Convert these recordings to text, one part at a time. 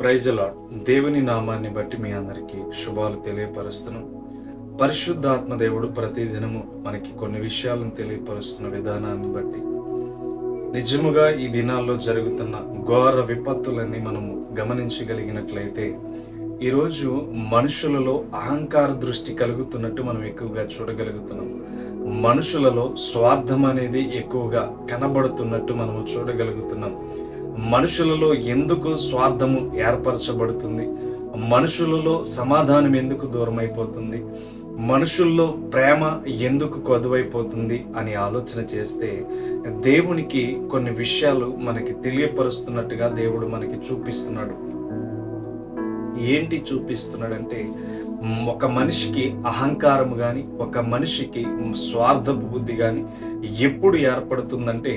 Praise lord దేవుని నామాన్ని బట్టి మీ అందరికీ శుభాలు తెలియపరుస్తున్నాం పరిశుద్ధాత్మ దేవుడు ప్రతిదినము మనకి కొన్ని విషయాలను తెలియపరుస్తున్న విధానాన్ని బట్టి. నిజముగా ఈ దినాల్లో జరుగుతున్న ఘోర విపత్తులన్నీ మనము గమనించగలిగినట్లయితే ఈరోజు మనుషులలో అహంకార దృష్టి కలుగుతున్నట్టు మనం ఎక్కువగా చూడగలుగుతున్నాం. మనుషులలో స్వార్థం అనేది ఎక్కువగా కనబడుతున్నట్టు మనము చూడగలుగుతున్నాం. మనుషులలో ఎందుకు స్వార్థము ఏర్పరచబడుతుంది? మనుషులలో సమాధానం ఎందుకు దూరం అయిపోతుంది మనుషుల్లో ప్రేమ ఎందుకు కొదువైపోతుంది అని ఆలోచన చేస్తే దేవునికి కొన్ని విషయాలు మనకి తెలియపరుస్తున్నట్టుగా దేవుడు మనకి చూపిస్తున్నాడు. ఏంటి చూపిస్తున్నాడంటే ఒక మనిషికి అహంకారం కానీ ఒక మనిషికి స్వార్థ బుద్ధి కానీ ఎప్పుడు ఏర్పడుతుందంటే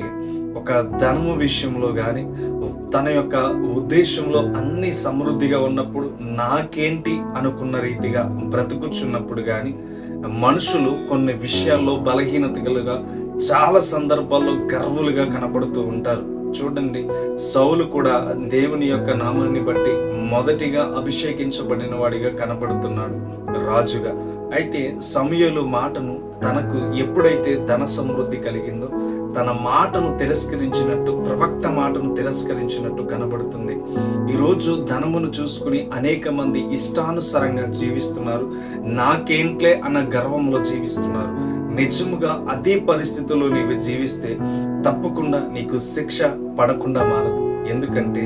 ఒక ధనము విషయంలో కానీ తన యొక్క ఉద్దేశంలో అన్ని సమృద్ధిగా ఉన్నప్పుడు నాకేంటి అనుకున్న రీతిగా బ్రతుకుచున్నప్పుడు కానీ మనుషులు కొన్ని విషయాల్లో బలహీనతలుగా చాలా సందర్భాల్లో గర్వులుగా కనబడుతూ ఉంటారు. చూడండి సౌలు కూడా దేవుని యొక్క నామాన్ని బట్టి మొదటిగా అభిషేకించబడిన వాడిగా కనబడుతున్నాడు రాజుగా. అయితే సమయలు మాటను తనకు ఎప్పుడైతే ధన సమృద్ధి కలిగిందో తన మాటను తిరస్కరించినట్టు ప్రవక్త మాటను తిరస్కరించినట్టు కనబడుతుంది. ఈరోజు ధనమును చూసుకుని అనేక మంది ఇష్టానుసారంగా జీవిస్తున్నారు. నాకేంట్లే అన్న గర్వంలో జీవిస్తున్నారు. నిజముగా అదే పరిస్థితుల్లో నీవు జీవిస్తే తప్పకుండా నీకు శిక్ష పడకుండా మారదు. ఎందుకంటే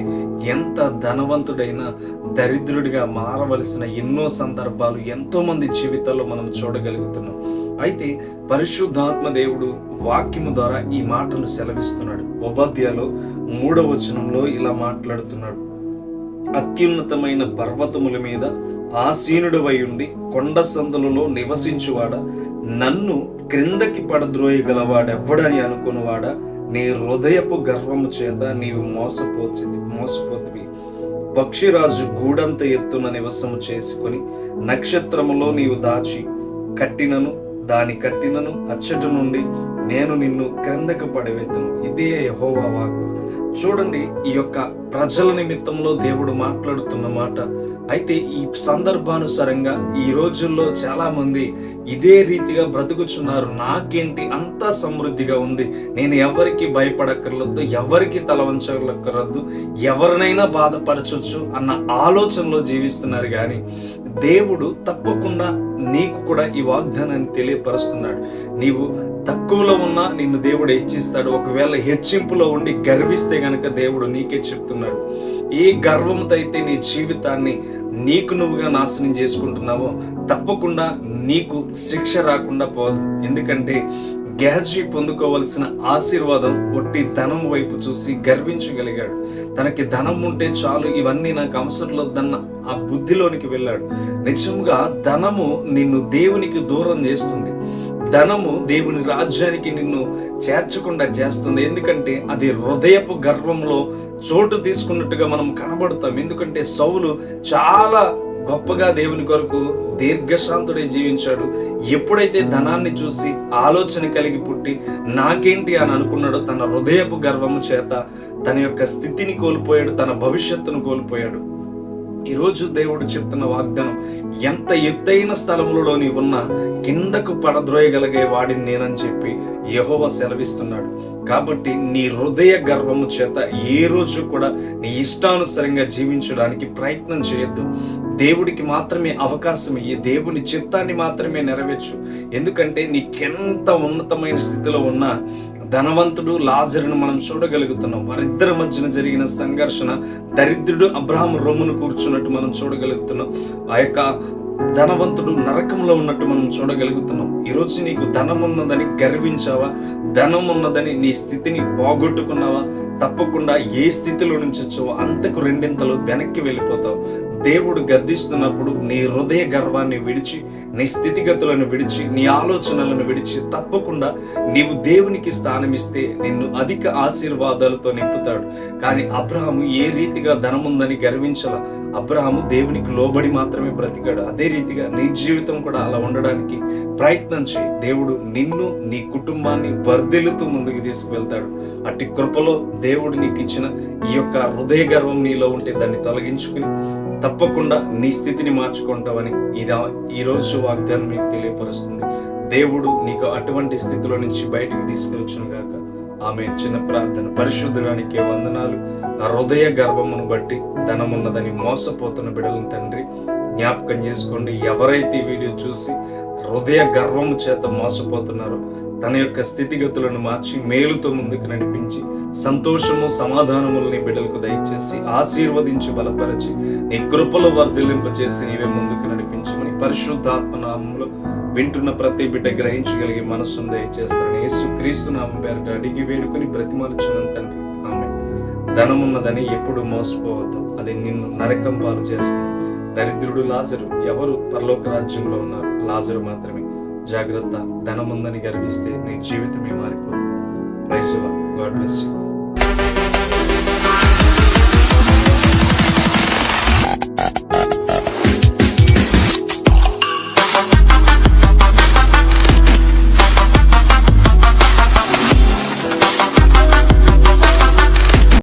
ఎంత ధనవంతుడైనా దరిద్రుడిగా మారవలసిన ఎన్నో సందర్భాలు ఎంతోమంది జీవితాల్లో మనం చూడగలుగుతున్నాం. అయితే పరిశుద్ధాత్మ దేవుడు వాక్యము ద్వారా ఈ మాటలు సెలవిస్తున్నాడు. ఉపాధ్యాయులో మూడవ వచనంలో ఇలా మాట్లాడుతున్నాడు. అత్యున్నతమైన పర్వతముల మీద ఆసీనుడవై ఉండి కొండ సందులలో నివసించువాడ నన్ను క్రిందకి పడద్రోయగలవాడెవ్వడని అనుకున్నవాడా నీ హృదయపు గర్వము చేత నీవు మోసపోచింది మోసపోతుంది పక్షిరాజు గూడంత ఎత్తున నివసము చేసుకొని నక్షత్రములో నీవు దాచి కట్టినను దాని కట్టినను అచ్చటి నుండి నేను నిన్ను క్రిందకు పడవెత్తును ఇదే యహోవా వాకు చూడండి ఈ యొక్క ప్రజల నిమిత్తంలో దేవుడు మాట్లాడుతున్న మాట. అయితే ఈ సందర్భానుసారంగా ఈ రోజుల్లో చాలా మంది ఇదే రీతిగా బ్రతుకుచున్నారు. నాకేంటి అంతా సమృద్ధిగా ఉంది? నేను ఎవరికి భయపడక్కర్లేదు ఎవరికి తల వంచక్కర్లేదు ఎవరినైనా బాధపరచొచ్చు అన్న ఆలోచనలో జీవిస్తున్నారు కానీ దేవుడు తప్పకుండా నీకు కూడా ఈ వాగ్దానాన్ని తెలియపరుస్తున్నాడు. నీవు తక్కువలో ఉన్నా నిన్ను దేవుడు హెచ్చిస్తాడు. ఒకవేళ హెచ్చింపులో ఉండి గర్విస్తే గనక దేవుడు నీకే చెప్తున్నాడు. ఏ గర్వంతో అయితే నీ జీవితాన్ని నీకు నువ్వుగా నాశనం చేసుకుంటున్నావో తప్పకుండా నీకు శిక్ష రాకుండా పోదు. ఎందుకంటే గెహజీ పొందుకోవలసిన ఆశీర్వాదం ఒట్టి ధనం వైపు చూసి గర్వించగలిగాడు. తనకి ధనం ఉంటే చాలు ఇవన్నీ నాకు అవసరం లేదన్న ఆ బుద్ధిలోనికి వెళ్ళాడు. నిజంగా ధనము నిన్ను దేవునికి దూరం చేస్తుంది. ధనము దేవుని రాజ్యానికి నిన్ను చేర్చకుండా చేస్తుంది. ఎందుకంటే అది హృదయపు గర్వంలో చోటు తీసుకున్నట్టుగా మనం కనబడతాం. ఎందుకంటే సౌలు చాలా గొప్పగా దేవుని కొరకు దీర్ఘశాంతుడే జీవించాడు. ఎప్పుడైతే ధనాన్ని చూసి ఆలోచన కలిగి పుట్టి నాకేంటి అని అనుకున్నాడో తన హృదయపు గర్వము చేత తన యొక్క స్థితిని కోల్పోయాడు తన భవిష్యత్తును కోల్పోయాడు. ఈరోజు దేవుడు చెప్తున్న వాగ్దానం ఎంత ఎత్తైన స్థలములలో ఉన్న ఉన్నా కిందకు పడద్రోయగలిగే వాడిని నేనని చెప్పి యహోవ సెలవిస్తున్నాడు. కాబట్టి నీ హృదయ గర్వము చేత ఏ రోజు కూడా నీ ఇష్టానుసారంగా జీవించడానికి ప్రయత్నం చేయొద్దు. దేవుడికి మాత్రమే అవకాశం ఇయ్యి దేవుని చిత్తాన్ని మాత్రమే నెరవేర్చు. ఎందుకంటే నీకెంత ఉన్నతమైన స్థితిలో ఉన్నా ధనవంతుడు లాజరును మనం చూడగలుగుతున్నాం. వారిద్దరి మధ్యన జరిగిన సంఘర్షణ దరిద్రుడు అబ్రహాం రొమ్మును కూర్చున్నట్టు మనం చూడగలుగుతున్నాం. ఆ యొక్క ధనవంతుడు నరకంలో ఉన్నట్టు మనం చూడగలుగుతున్నాం. ఈరోజు నీకు ధనం ఉన్నదని గర్వించావా? ధనం ఉన్నదని నీ స్థితిని పోగొట్టుకున్నావా? తప్పకుండా ఏ స్థితిలో నుంచి వచ్చావో అంతకు రెండింతలు వెనక్కి వెళ్ళిపోతావు. దేవుడు గద్దిస్తున్నప్పుడు నీ హృదయ గర్వాన్ని విడిచి నీ స్థితిగతులను విడిచి నీ ఆలోచనలను విడిచి తప్పకుండా నీవు దేవునికి స్థానం ఇస్తే నిన్ను అధిక ఆశీర్వాదాలతో నింపుతాడు. కానీ అబ్రహాము ఏ రీతిగా ధనముందని గర్వించాల. అబ్రహాము దేవునికి లోబడి మాత్రమే బ్రతికాడు. అదే రీతిగా నీ జీవితం కూడా అలా ఉండడానికి ప్రయత్నం చేయి. దేవుడు నిన్ను నీ కుటుంబాన్ని వర్ధిల్లుతూ ముందుకు తీసుకువెళ్తాడు. అట్టి కృపలో దేవుడు నీకు ఇచ్చిన ఈ యొక్క హృదయ గర్వం నీలో ఉంటే దాన్ని తొలగించుకుని తప్పకుండా నీ స్థితిని మార్చుకుంటావని ఈరోజు ఈ రోజు వాగ్దానం మీకు తెలియపరుస్తుంది. దేవుడు నీకు అటువంటి స్థితిలో నుంచి బయటికి తీసుకొచ్చును గాక. ఆమె చిన్న ప్రార్థన పరిశుద్ధడానికి వందనాలు. నా హృదయ గర్భమును బట్టి ధనమున్నదని మోసపోతున్న బిడ్డలను తండ్రి జ్ఞాపకం చేసుకోండి. ఎవరైతే ఈ వీడియో చూసి హృదయ గర్వము చేత మోసపోతున్నారో తన యొక్క స్థితిగతులను మార్చి మేలుతో ముందుకు నడిపించి సంతోషము సమాధానములని బిడ్డలకు దయచేసి ఆశీర్వదించి బలపరిచి నీ కృపలో వర్ధిలింపచేసి నీవే ముందుకు నడిపించమని పరిశుద్ధాత్మ నామంలో వింటున్న ప్రతి బిడ్డ గ్రహించగలిగే మనస్సును దయచేస్తాను యేసు క్రీస్తు నామం పేరట అడిగి వేడుకొని బ్రతిమలుచున్నాను తండ్రి ఆమె ధనమున్నదని ఎప్పుడు మోసపోవద్దు. అది నిన్ను నరకం పాలు చేస్తుంది. దరిద్రుడు లాజరు ఎవరు పరలోక రాజ్యంలో ఉన్నారు? లాజరు మాత్రమే. జాగ్రత్త ధనముందని గర్విస్తే నీ జీవితమే మారిపోతుంది. Praise God bless you.